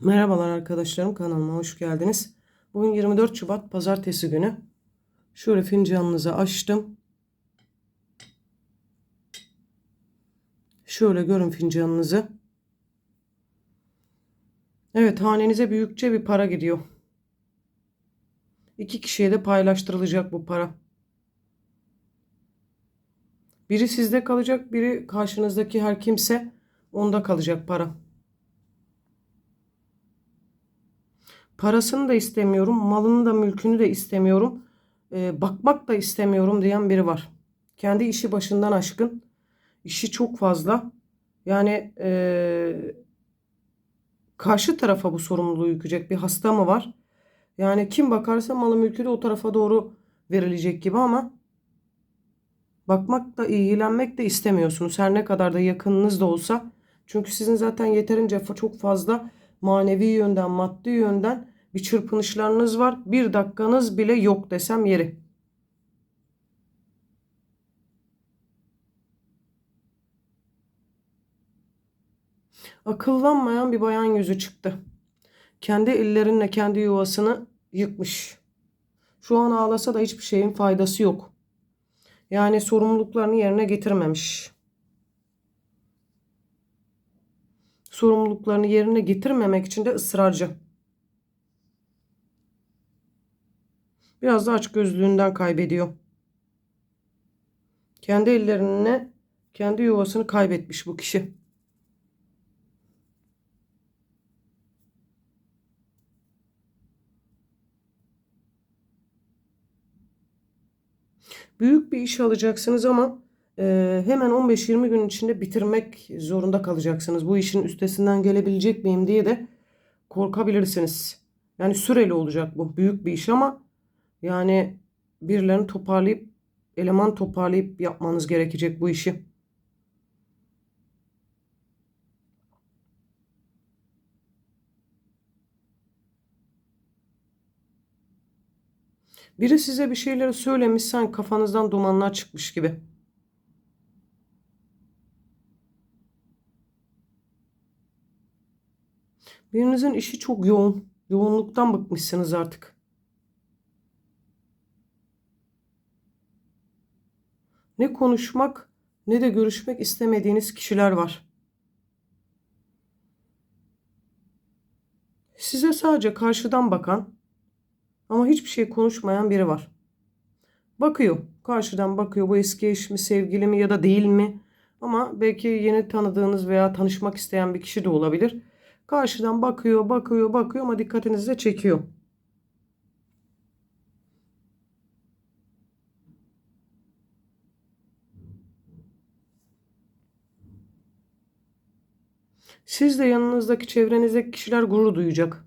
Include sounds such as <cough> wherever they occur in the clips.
Merhabalar arkadaşlarım kanalıma hoş geldiniz. Bugün 24 Şubat pazartesi günü. Şöyle fincanınızı açtım. Şöyle görün fincanınızı. Evet hanenize büyükçe bir para gidiyor. İki kişiye de paylaştırılacak bu para. Biri sizde kalacak, biri karşınızdaki her kimse onda kalacak para. Parasını da istemiyorum, malını da mülkünü de istemiyorum, e, bakmak da istemiyorum diyen biri var. Kendi işi başından aşkın, işi çok fazla. Yani e, karşı tarafa bu sorumluluğu yükecek bir hasta mı var? Yani kim bakarsa malı mülkü de o tarafa doğru verilecek gibi ama bakmak da ilgilenmek de istemiyorsunuz. Her ne kadar da yakınınız da olsa. Çünkü sizin zaten yeterince çok fazla manevi yönden, maddi yönden bir çırpınışlarınız var. Bir dakikanız bile yok desem yeri. Akıllanmayan bir bayan yüzü çıktı. Kendi ellerinle kendi yuvasını yıkmış. Şu an ağlasa da hiçbir şeyin faydası yok. Yani sorumluluklarını yerine getirmemiş. Sorumluluklarını yerine getirmemek için de ısrarcı. Biraz da açgözlülüğünden kaybediyor. Kendi ellerine kendi yuvasını kaybetmiş bu kişi. Büyük bir iş alacaksınız ama e, hemen 15-20 gün içinde bitirmek zorunda kalacaksınız. Bu işin üstesinden gelebilecek miyim diye de korkabilirsiniz. Yani süreli olacak bu. Büyük bir iş ama yani birilerini toparlayıp eleman toparlayıp yapmanız gerekecek bu işi. Biri size bir şeyleri söylemiş sanki kafanızdan dumanlar çıkmış gibi. Birinizin işi çok yoğun. Yoğunluktan bıkmışsınız artık. Ne konuşmak ne de görüşmek istemediğiniz kişiler var. Size sadece karşıdan bakan ama hiçbir şey konuşmayan biri var. Bakıyor. Karşıdan bakıyor. Bu eski eş mi, sevgili mi ya da değil mi? Ama belki yeni tanıdığınız veya tanışmak isteyen bir kişi de olabilir. Karşıdan bakıyor, bakıyor, bakıyor ama dikkatinizi de çekiyor. Siz de yanınızdaki çevrenizdeki kişiler gurur duyacak.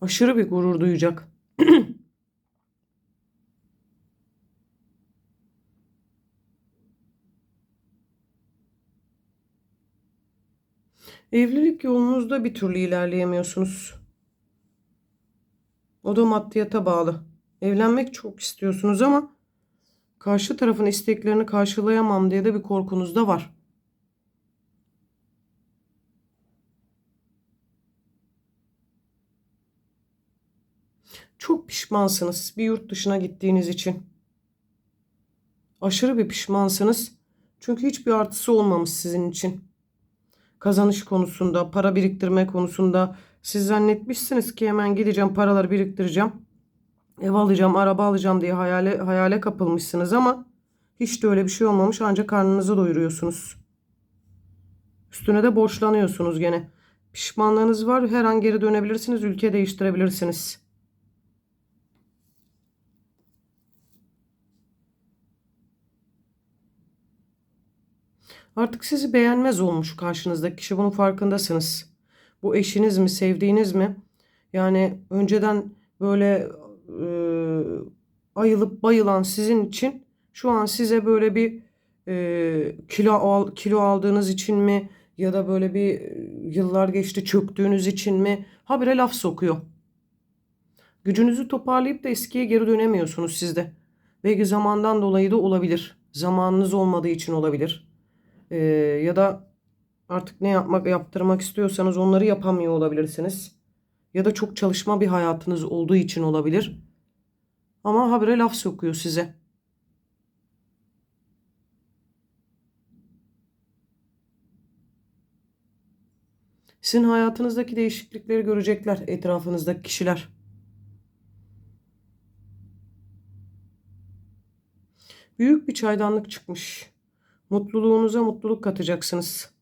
Aşırı bir gurur duyacak. <clears throat> Evlilik yolunuzda bir türlü ilerleyemiyorsunuz. O da maddiyata bağlı. Evlenmek çok istiyorsunuz ama karşı tarafın isteklerini karşılayamam diye de bir korkunuz da var. Çok pişmansınız bir yurt dışına gittiğiniz için. Aşırı bir pişmansınız. Çünkü hiçbir artısı olmamış sizin için. Kazanış konusunda, para biriktirme konusunda siz zannetmişsiniz ki hemen gideceğim, paraları biriktireceğim. Ev alacağım, araba alacağım diye hayale, hayale kapılmışsınız ama hiç de öyle bir şey olmamış ancak karnınızı doyuruyorsunuz. Üstüne de borçlanıyorsunuz gene. Pişmanlığınız var. Her an geri dönebilirsiniz. Ülke değiştirebilirsiniz. Artık sizi beğenmez olmuş karşınızdaki kişi. Bunun farkındasınız. Bu eşiniz mi, sevdiğiniz mi? Yani önceden böyle e, ayılıp bayılan sizin için şu an size böyle bir e, kilo al, kilo aldığınız için mi ya da böyle bir e, yıllar geçti çöktüğünüz için mi habire laf sokuyor. Gücünüzü toparlayıp da eskiye geri dönemiyorsunuz siz de. Belki zamandan dolayı da olabilir. Zamanınız olmadığı için olabilir. Ee, ya da Artık ne yapmak yaptırmak istiyorsanız onları yapamıyor olabilirsiniz. Ya da çok çalışma bir hayatınız olduğu için olabilir. Ama habire laf sokuyor size. Sizin hayatınızdaki değişiklikleri görecekler etrafınızdaki kişiler. Büyük bir çaydanlık çıkmış. Mutluluğunuza mutluluk katacaksınız.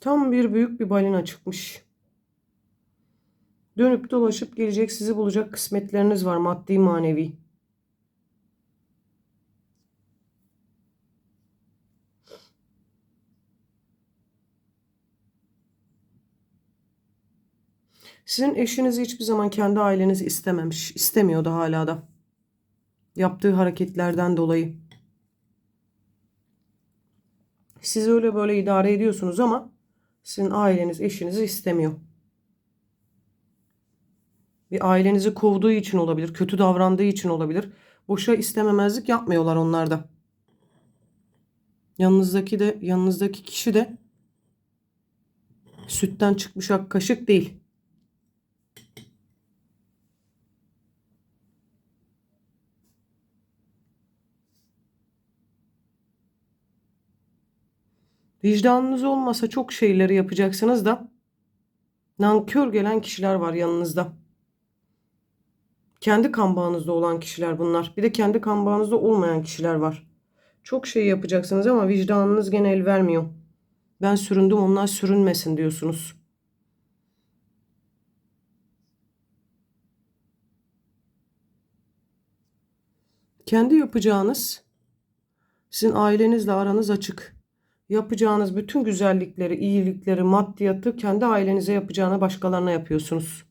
Tam bir büyük bir balina çıkmış. Dönüp dolaşıp gelecek sizi bulacak kısmetleriniz var maddi manevi. Sizin eşinizi hiçbir zaman kendi aileniz istememiş. istemiyordu hala da. Yaptığı hareketlerden dolayı. Siz öyle böyle idare ediyorsunuz ama sizin aileniz eşinizi istemiyor. Bir ailenizi kovduğu için olabilir, kötü davrandığı için olabilir. Boşa istememezlik yapmıyorlar onlar da. Yanınızdaki de yanınızdaki kişi de sütten çıkmış ak kaşık değil. Vicdanınız olmasa çok şeyleri yapacaksınız da nankör gelen kişiler var yanınızda. Kendi kan bağınızda olan kişiler bunlar. Bir de kendi kan bağınızda olmayan kişiler var. Çok şey yapacaksınız ama vicdanınız gene el vermiyor. Ben süründüm onlar sürünmesin diyorsunuz. Kendi yapacağınız sizin ailenizle aranız açık yapacağınız bütün güzellikleri, iyilikleri, maddiyatı kendi ailenize yapacağına başkalarına yapıyorsunuz.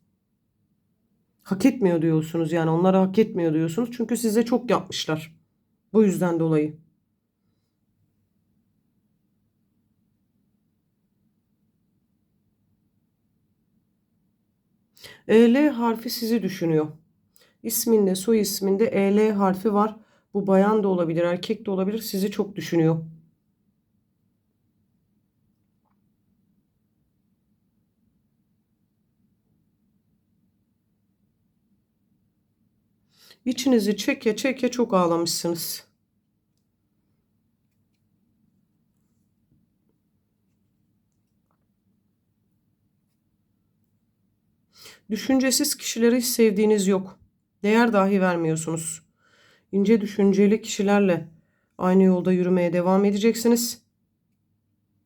Hak etmiyor diyorsunuz yani onlara hak etmiyor diyorsunuz çünkü size çok yapmışlar. Bu yüzden dolayı. EL harfi sizi düşünüyor. İsminde, soy isminde EL harfi var. Bu bayan da olabilir, erkek de olabilir. Sizi çok düşünüyor. İçinizi çeke çeke çok ağlamışsınız. Düşüncesiz kişileri hiç sevdiğiniz yok. Değer dahi vermiyorsunuz. İnce düşünceli kişilerle aynı yolda yürümeye devam edeceksiniz.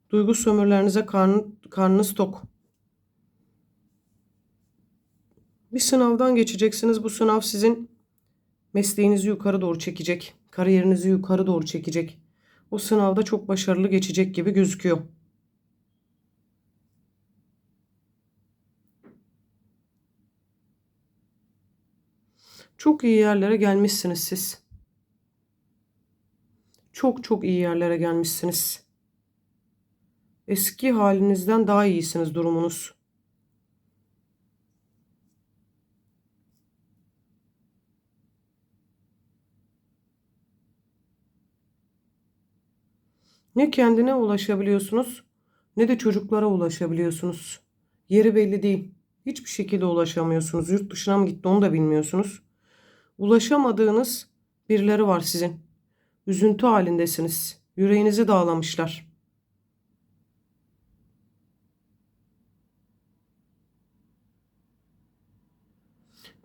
Duygu sömürlerinize karn, karnınız tok. Bir sınavdan geçeceksiniz. Bu sınav sizin mesleğinizi yukarı doğru çekecek. Kariyerinizi yukarı doğru çekecek. O sınavda çok başarılı geçecek gibi gözüküyor. Çok iyi yerlere gelmişsiniz siz. Çok çok iyi yerlere gelmişsiniz. Eski halinizden daha iyisiniz durumunuz. Ne kendine ulaşabiliyorsunuz ne de çocuklara ulaşabiliyorsunuz. Yeri belli değil. Hiçbir şekilde ulaşamıyorsunuz. Yurt dışına mı gitti onu da bilmiyorsunuz. Ulaşamadığınız birileri var sizin. Üzüntü halindesiniz. Yüreğinizi dağlamışlar.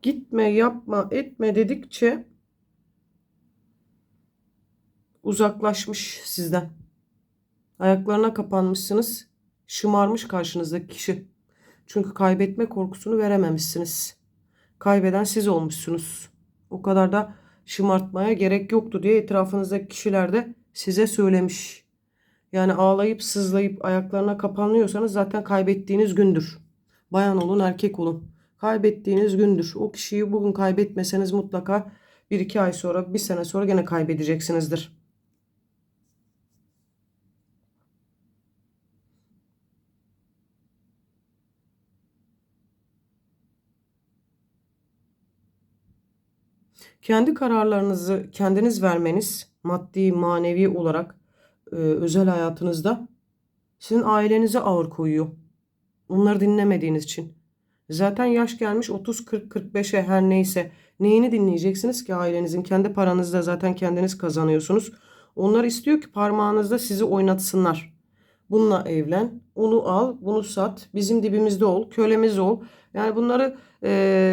Gitme, yapma, etme dedikçe uzaklaşmış sizden. Ayaklarına kapanmışsınız. Şımarmış karşınızdaki kişi. Çünkü kaybetme korkusunu verememişsiniz. Kaybeden siz olmuşsunuz. O kadar da şımartmaya gerek yoktu diye etrafınızdaki kişiler de size söylemiş. Yani ağlayıp sızlayıp ayaklarına kapanıyorsanız zaten kaybettiğiniz gündür. Bayan olun erkek olun. Kaybettiğiniz gündür. O kişiyi bugün kaybetmeseniz mutlaka bir iki ay sonra bir sene sonra gene kaybedeceksinizdir. Kendi kararlarınızı kendiniz vermeniz maddi, manevi olarak e, özel hayatınızda sizin ailenize ağır koyuyor. Onları dinlemediğiniz için. Zaten yaş gelmiş 30, 40, 45'e her neyse. Neyini dinleyeceksiniz ki ailenizin? Kendi paranızda zaten kendiniz kazanıyorsunuz. Onlar istiyor ki parmağınızda sizi oynatsınlar. Bununla evlen, onu al, bunu sat, bizim dibimizde ol, kölemiz ol. Yani bunları e,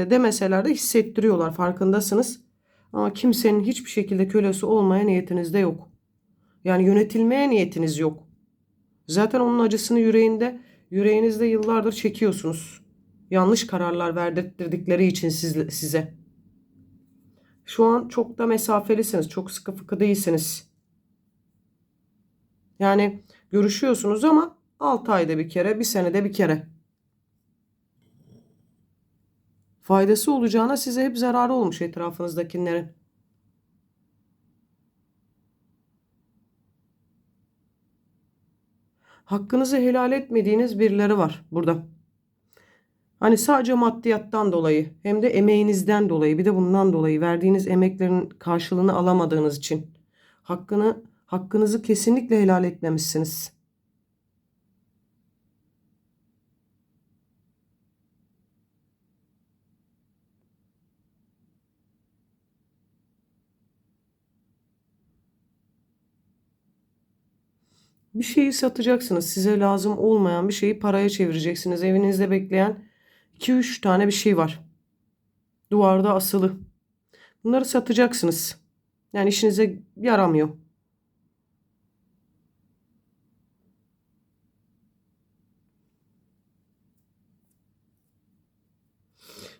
demeseler de hissettiriyorlar farkındasınız. Ama kimsenin hiçbir şekilde kölesi olmaya niyetinizde yok. Yani yönetilmeye niyetiniz yok. Zaten onun acısını yüreğinde, yüreğinizde yıllardır çekiyorsunuz. Yanlış kararlar verdirdikleri için siz, size. Şu an çok da mesafelisiniz. Çok sıkı fıkı değilsiniz. Yani görüşüyorsunuz ama 6 ayda bir kere, bir senede bir kere. Faydası olacağına size hep zararı olmuş etrafınızdakilerin. Hakkınızı helal etmediğiniz birileri var burada. Hani sadece maddiyattan dolayı hem de emeğinizden dolayı bir de bundan dolayı verdiğiniz emeklerin karşılığını alamadığınız için hakkını hakkınızı kesinlikle helal etmemişsiniz. Bir şeyi satacaksınız. Size lazım olmayan bir şeyi paraya çevireceksiniz. Evinizde bekleyen 2-3 tane bir şey var. Duvarda asılı. Bunları satacaksınız. Yani işinize yaramıyor.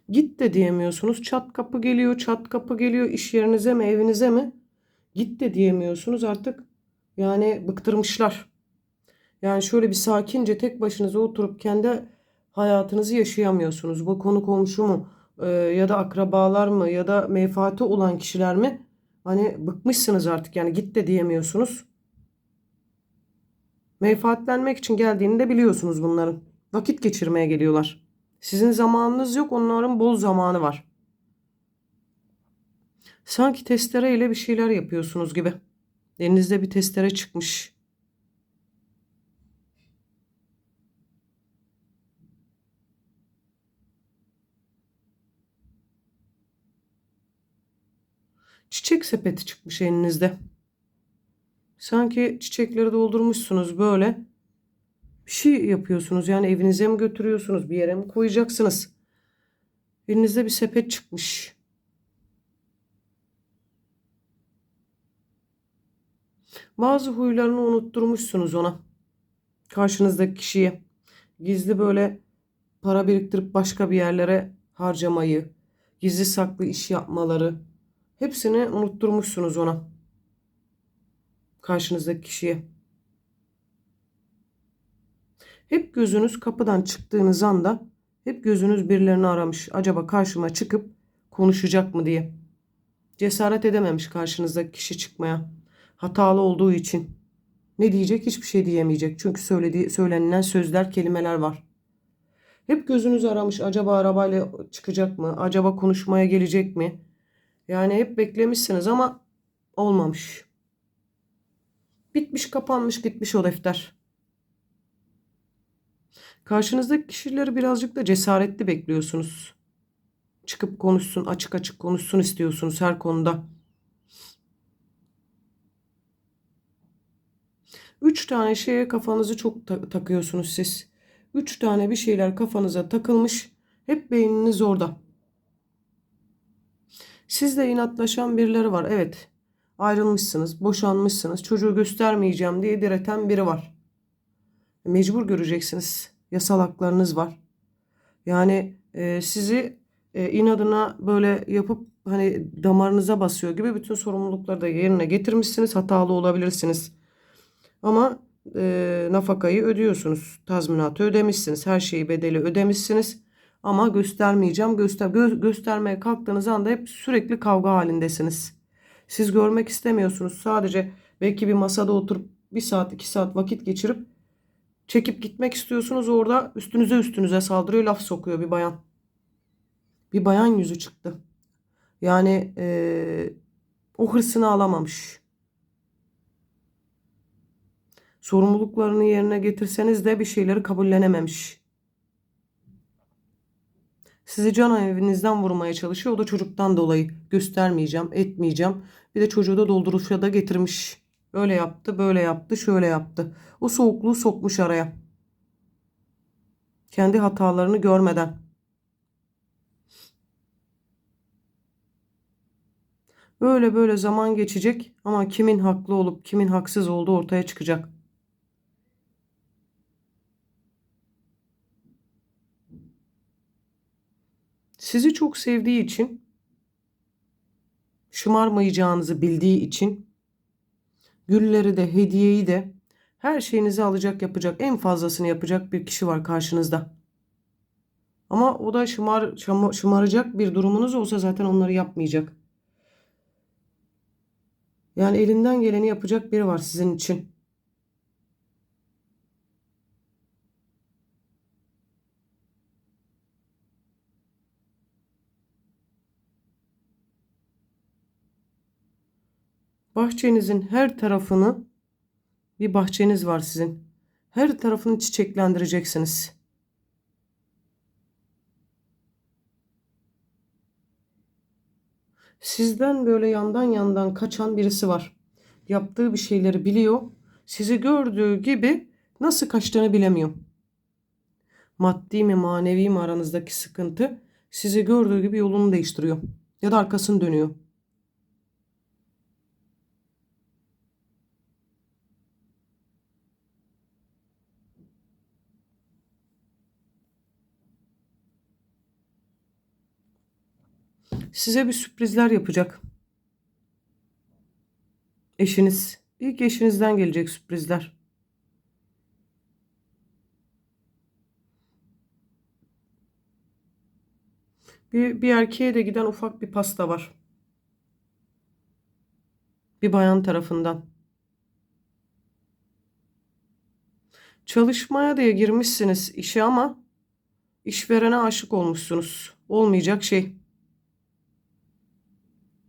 Git de diyemiyorsunuz. Çat kapı geliyor, çat kapı geliyor. İş yerinize mi, evinize mi? Git de diyemiyorsunuz artık. Yani bıktırmışlar. Yani şöyle bir sakince tek başınıza oturup kendi hayatınızı yaşayamıyorsunuz. Bu konu komşu mu e, ya da akrabalar mı ya da menfaati olan kişiler mi? Hani bıkmışsınız artık yani git de diyemiyorsunuz. Menfaatlenmek için geldiğini de biliyorsunuz bunların. Vakit geçirmeye geliyorlar. Sizin zamanınız yok, onların bol zamanı var. Sanki testere ile bir şeyler yapıyorsunuz gibi. Elinizde bir testere çıkmış. Çiçek sepeti çıkmış elinizde. Sanki çiçekleri doldurmuşsunuz böyle. Bir şey yapıyorsunuz. Yani evinize mi götürüyorsunuz? Bir yere mi koyacaksınız? Elinizde bir sepet çıkmış. Bazı huylarını unutturmuşsunuz ona. Karşınızdaki kişiye. Gizli böyle para biriktirip başka bir yerlere harcamayı, gizli saklı iş yapmaları, Hepsini unutturmuşsunuz ona. Karşınızdaki kişiye. Hep gözünüz kapıdan çıktığınız anda hep gözünüz birilerini aramış. Acaba karşıma çıkıp konuşacak mı diye. Cesaret edememiş karşınızdaki kişi çıkmaya. Hatalı olduğu için. Ne diyecek? Hiçbir şey diyemeyecek. Çünkü söylediği, söylenilen sözler, kelimeler var. Hep gözünüz aramış. Acaba arabayla çıkacak mı? Acaba konuşmaya gelecek mi? Yani hep beklemişsiniz ama olmamış. Bitmiş, kapanmış, gitmiş o defter. Karşınızdaki kişileri birazcık da cesaretli bekliyorsunuz. Çıkıp konuşsun, açık açık konuşsun istiyorsunuz her konuda. Üç tane şeye kafanızı çok ta- takıyorsunuz siz. Üç tane bir şeyler kafanıza takılmış. Hep beyniniz orada. Sizle inatlaşan birileri var. Evet. Ayrılmışsınız, boşanmışsınız. Çocuğu göstermeyeceğim diye direten biri var. Mecbur göreceksiniz. Yasal haklarınız var. Yani e, sizi e, inadına böyle yapıp hani damarınıza basıyor gibi bütün sorumlulukları da yerine getirmişsiniz. Hatalı olabilirsiniz. Ama e, nafakayı ödüyorsunuz. Tazminatı ödemişsiniz. Her şeyi bedeli ödemişsiniz. Ama göstermeyeceğim. Göster gö göstermeye kalktığınız anda hep sürekli kavga halindesiniz. Siz görmek istemiyorsunuz. Sadece belki bir masada oturup bir saat iki saat vakit geçirip çekip gitmek istiyorsunuz. Orada üstünüze üstünüze saldırıyor laf sokuyor bir bayan. Bir bayan yüzü çıktı. Yani eee, o hırsını alamamış. Sorumluluklarını yerine getirseniz de bir şeyleri kabullenememiş. Sizi can evinizden vurmaya çalışıyor. O da çocuktan dolayı göstermeyeceğim, etmeyeceğim. Bir de çocuğu da dolduruşa da getirmiş. Öyle yaptı, böyle yaptı, şöyle yaptı. O soğukluğu sokmuş araya. Kendi hatalarını görmeden. Böyle böyle zaman geçecek ama kimin haklı olup kimin haksız olduğu ortaya çıkacak. Sizi çok sevdiği için, şımarmayacağınızı bildiği için gülleri de hediyeyi de her şeyinizi alacak yapacak en fazlasını yapacak bir kişi var karşınızda. Ama o da şımar, şıma- şımaracak bir durumunuz olsa zaten onları yapmayacak. Yani elinden geleni yapacak biri var sizin için. Bahçenizin her tarafını bir bahçeniz var sizin. Her tarafını çiçeklendireceksiniz. Sizden böyle yandan yandan kaçan birisi var. Yaptığı bir şeyleri biliyor. Sizi gördüğü gibi nasıl kaçtığını bilemiyor. Maddi mi manevi mi aranızdaki sıkıntı sizi gördüğü gibi yolunu değiştiriyor. Ya da arkasını dönüyor. Size bir sürprizler yapacak. Eşiniz. İlk eşinizden gelecek sürprizler. Bir, bir erkeğe de giden ufak bir pasta var. Bir bayan tarafından. Çalışmaya diye girmişsiniz işe ama işverene aşık olmuşsunuz. Olmayacak şey.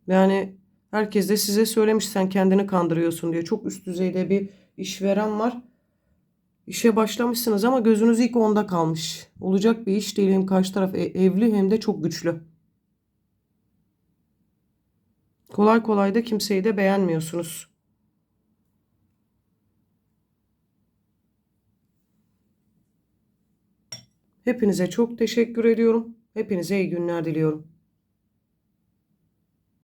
Yani herkes de size söylemiş sen kendini kandırıyorsun diye. Çok üst düzeyde bir işveren var. İşe başlamışsınız ama gözünüz ilk onda kalmış. Olacak bir iş değil. Hem karşı taraf e- evli hem de çok güçlü. Kolay kolay da kimseyi de beğenmiyorsunuz. Hepinize çok teşekkür ediyorum. Hepinize iyi günler diliyorum.